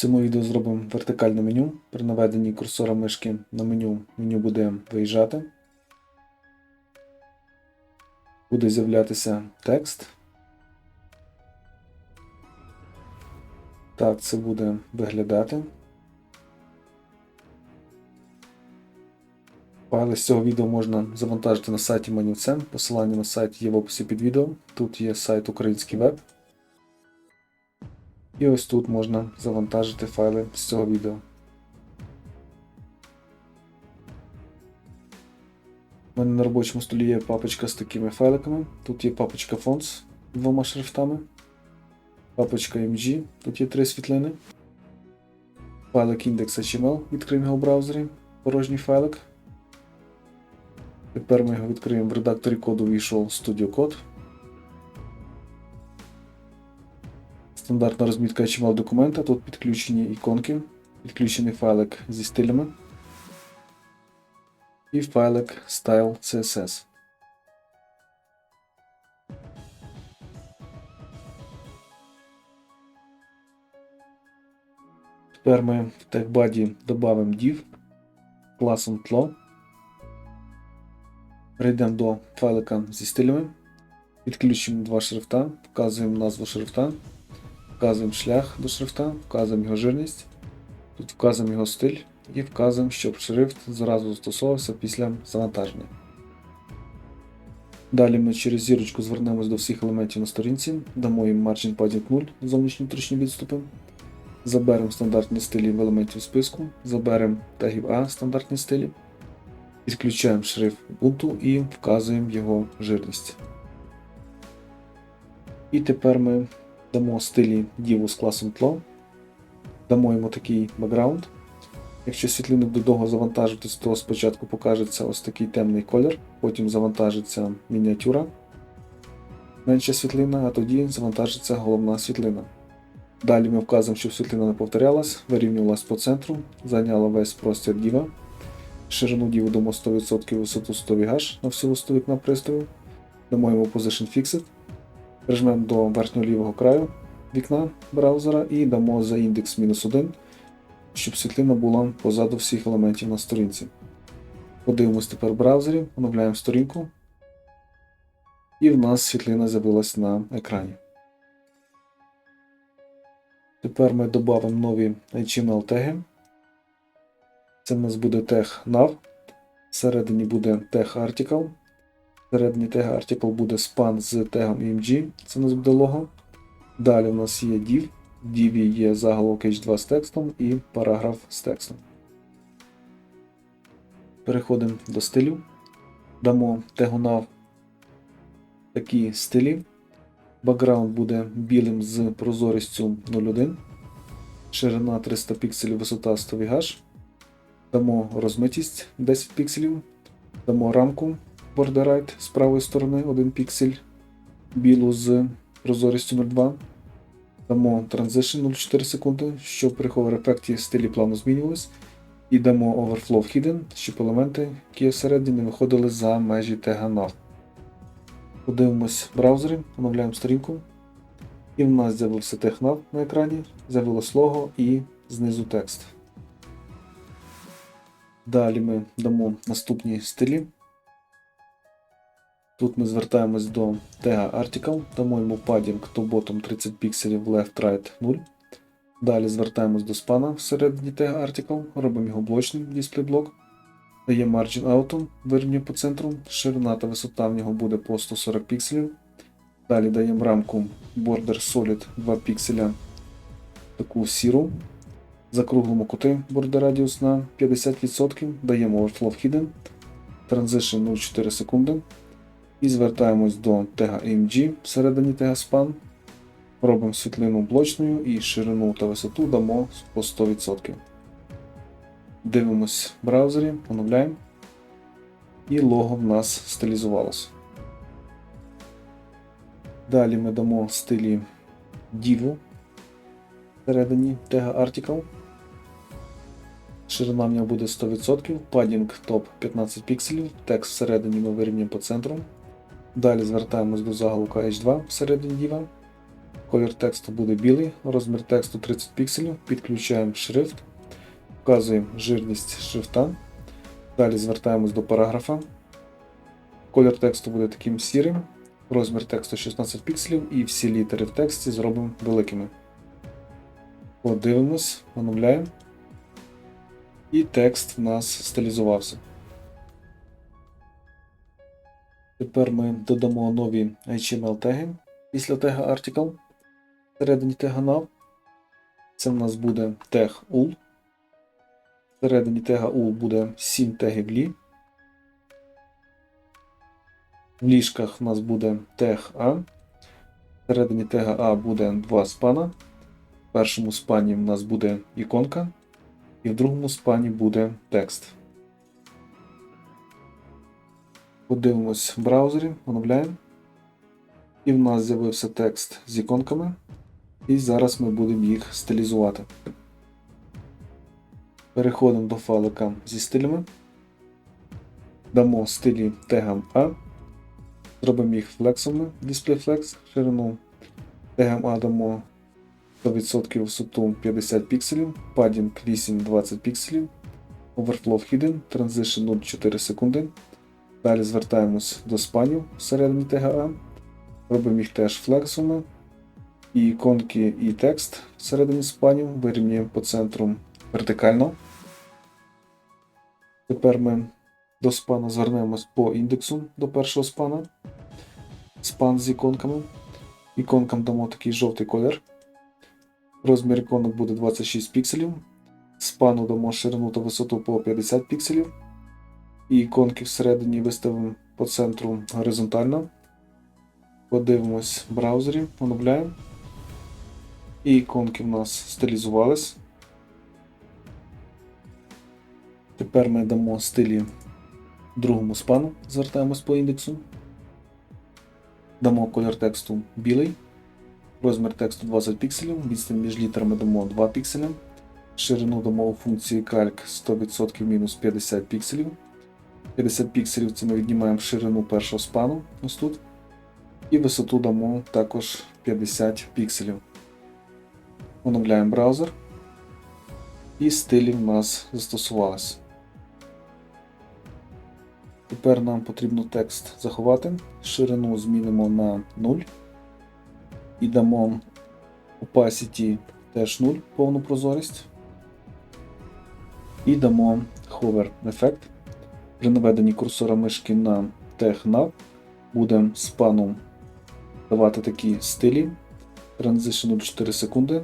цьому відео зробимо вертикальне меню. При наведенні курсора мишки на меню меню буде виїжджати. Буде з'являтися текст. Так, це буде виглядати. Файли з цього відео можна завантажити на сайті Манівцем. Посилання на сайт є в описі під відео. Тут є сайт Український веб. І ось тут можна завантажити файли з цього відео. У мене на робочому столі є папочка з такими файликами. Тут є папочка Fonts двома шрифтами. Папочка MG, тут є три світлини. Файлик index.html, відкриємо його в браузері. Порожній файлик. Тепер ми його відкриємо в редакторі коду вийшов Studio Code. Стандартна розмітка HTML документа. Тут підключені іконки, підключений файлик зі стилями і файлик Style CSS. Тепер ми в TechBuddy додамо div класом тло. Перейдемо до файлика зі стилями. Підключимо два шрифта, вказуємо назву шрифта, вказуємо шлях до шрифта, вказуємо його жирність. Тут вказуємо його стиль і вказуємо, щоб шрифт зразу застосовувався після завантаження. Далі ми через зірочку звернемось до всіх елементів на сторінці, дамо їм Margin Padding 0 зовнішні внутрішні відступи. Заберемо стандартні стилі в елементів списку, заберемо тегів А стандартні стилі. Підключаємо шрифт Ubuntu і вказуємо його жирність. І тепер ми дамо стилі діву з класом тло, дамо йому такий бекграунд. Якщо світлину до довго завантажитись, то спочатку покажеться ось такий темний колір, потім завантажиться мініатюра, менша світлина, а тоді завантажиться головна світлина. Далі ми вказуємо, щоб світлина не повторялась, вирівнювалась по центру, зайняла весь простір діва. Ширину діву дамо 100%, висоту 100 VH на всю висоту вікна пристрою. Дамо йому Position Fixed. Прижмемо до верхнього лівого краю вікна браузера і дамо за індекс мінус 1, щоб світлина була позаду всіх елементів на сторінці. Подивимось тепер в браузері, оновляємо сторінку. І в нас світлина з'явилась на екрані. Тепер ми додамо нові HTML теги. Це в нас буде тег nav. Всередині буде тег article. Всередині тег article буде span з тегом img. Це у нас буде лого. Далі у нас є div. В div є заголовок h2 з текстом і параграф з текстом. Переходимо до стилю. Дамо тегу nav такі стилі. Бакграунд буде білим з прозорістю 0,1. Ширина 300 пікселів, висота 100 VH. Дамо розмитість 10 пікселів. Дамо рамку Border з правої сторони 1 піксель. Білу з прозорістю 0,2. Дамо Transition 0,4 секунди, щоб при Hover ефекті стилі плавно змінювались. І дамо Overflow Hidden, щоб елементи, які є всередині, не виходили за межі тега nav. Подивимось в браузері, оновляємо сторінку. І в нас з'явився технав на екрані, з'явилось лого і знизу текст. Далі ми дамо наступні стилі. Тут ми звертаємось до тега Article, дамо йому padding to bottom 30 пікселів left right 0. Далі звертаємось до спана всередині тега Article, робимо його блочним дисплей-блок. Даємо Margin Auto, вирівнює по центру, ширина та висота в нього буде по 140 пікселів. Далі даємо рамку Border Solid 2 пікселя, таку сіру. Закруглимо кути Border Radius на 50%, даємо Overflow Hidden, Transition 0,4 секунди. І звертаємось до тега AMG всередині тега Span. Робимо світлину блочною і ширину та висоту дамо по 100%. Дивимось в браузері, оновляємо. І лого в нас стилізувалося. Далі ми дамо стилі Divu всередині тега Article. Ширина в нього буде 100%, падінг топ 15 пікселів, текст всередині ми вирівнюємо по центру. Далі звертаємось до заголовка H2 всередині Diva. колір тексту буде білий, розмір тексту 30 пікселів, підключаємо шрифт, вказуємо жирність шрифта. Далі звертаємось до параграфа. Колір тексту буде таким сірим, розмір тексту 16 пікселів і всі літери в тексті зробимо великими. Подивимось, оновляємо. І текст в нас стилізувався. Тепер ми додамо нові HTML теги після тега Article. Всередині тега nav. Це в нас буде тег ul. Всередині тега ul буде 7 тегів лі. В ліжках в нас буде тег A. Всередині тега A буде два спана. В першому спані в нас буде іконка, і в другому спані буде текст. Подивимось в браузері, оновляємо. І в нас з'явився текст з іконками. І зараз ми будемо їх стилізувати. Переходимо до файлика зі стилями. Дамо стилі тегам A. Зробимо їх флексовими, DisplayFlex, ширину тегам A дамо 100% висоту 50 пікселів, padding 8-20 пікселів, overflow hidden, transition 0,4 секунди. Далі звертаємось до спанів всередині TGA, робимо їх теж флексами. І іконки, і текст всередині спанів вирівнюємо по центру вертикально. Тепер ми до спана звернемось по індексу до першого спана. Спан з іконками. Іконкам дамо такий жовтий колір. Розмір іконок буде 26 пікселів. Спану дамо ширину та висоту по 50 пікселів. І іконки всередині виставимо по центру горизонтально. Подивимось в браузері, оновляємо. І іконки в нас стилізувались. Тепер ми дамо стилі другому спану, звертаємось по індексу. Дамо колір тексту білий. Розмір тексту 20 пікселів, відстань між літерами дамо 2 пікселя. Ширину дамо у функції calc 100% мінус 50 пікселів. 50 пікселів це ми віднімаємо ширину першого спану ось тут. І висоту дамо також 50 пікселів. Оновляємо браузер. І стилі в нас застосувалися. Тепер нам потрібно текст заховати. Ширину змінимо на 0 і дамо opacity теж 0 повну прозорість. І дамо hover ефект. При наведенні курсора мишки на тег nav будемо спаном давати такі стилі. Transition 0,4 секунди.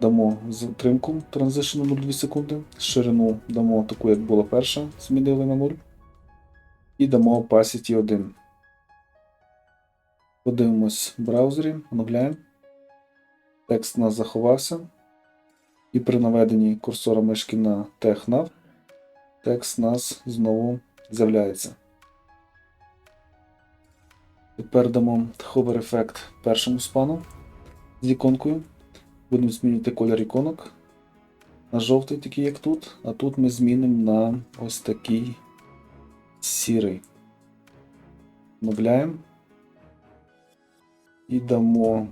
Дамо затримку Transition 0,2 секунди. Ширину дамо таку, як була перша, змінили на 0. І дамо opacity 1. Подивимось в браузері, оновляємо. Текст у нас заховався. І при наведенні курсора мишки на TechNav текст у нас знову з'являється. Тепер дамо hover ефект першому спану з іконкою. Будемо змінювати колір іконок на жовтий, такий як тут, а тут ми змінимо на ось такий сірий. Оновляємо. І дамо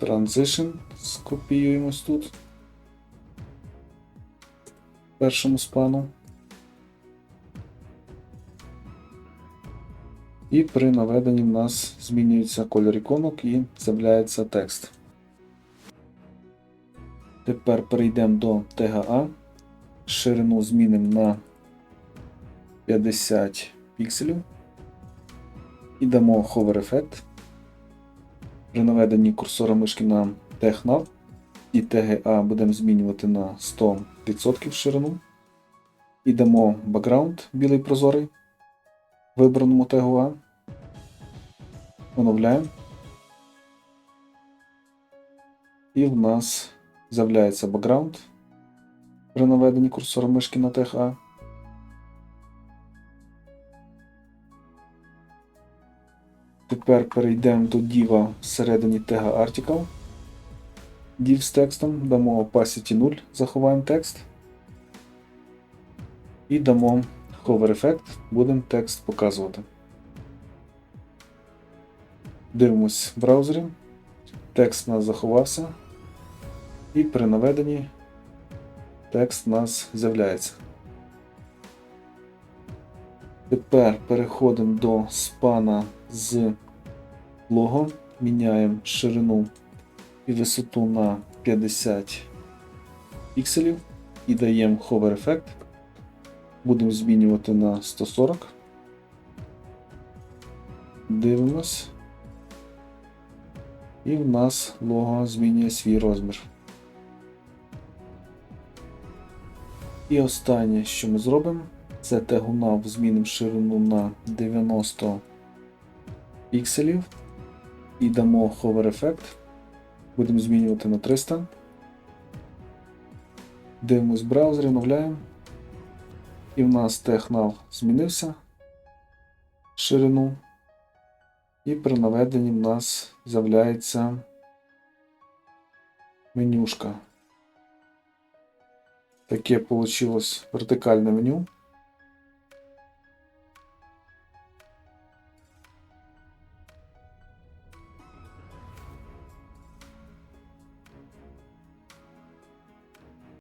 Transition, скопіюємось тут. Першому спану. І при наведенні в нас змінюється кольор іконок і з'являється текст. Тепер перейдемо до TGA. Ширину змінимо на 50 пікселів. І дамо hover ефект. При наведенні курсора мишки на TechNav і TGA будемо змінювати на 100% ширину. І дамо бекграунд білий прозорий вибраному тегу А. Оновляємо. І в нас з'являється бекграунд при наведенні курсора мишки на тег А. Тепер перейдемо до діва всередині тега Article. Div з текстом, дамо opacity 0, заховаємо текст. І дамо hover ефект, будемо текст показувати. Дивимось в браузері. Текст у нас заховався. І при наведенні текст у нас з'являється. Тепер переходимо до спана з лого. Міняємо ширину і висоту на 50 пікселів і даємо hover ефект. Будемо змінювати на 140. Дивимось. І в нас лого змінює свій розмір. І останнє, що ми зробимо, це тегуна змінимо ширину на 90 пікселів і дамо hover ефект. Будемо змінювати на 300. Дивимось в браузері, оновляємо. І в нас технав змінився ширину. І при наведенні в нас з'являється менюшка. Таке вийшло вертикальне меню.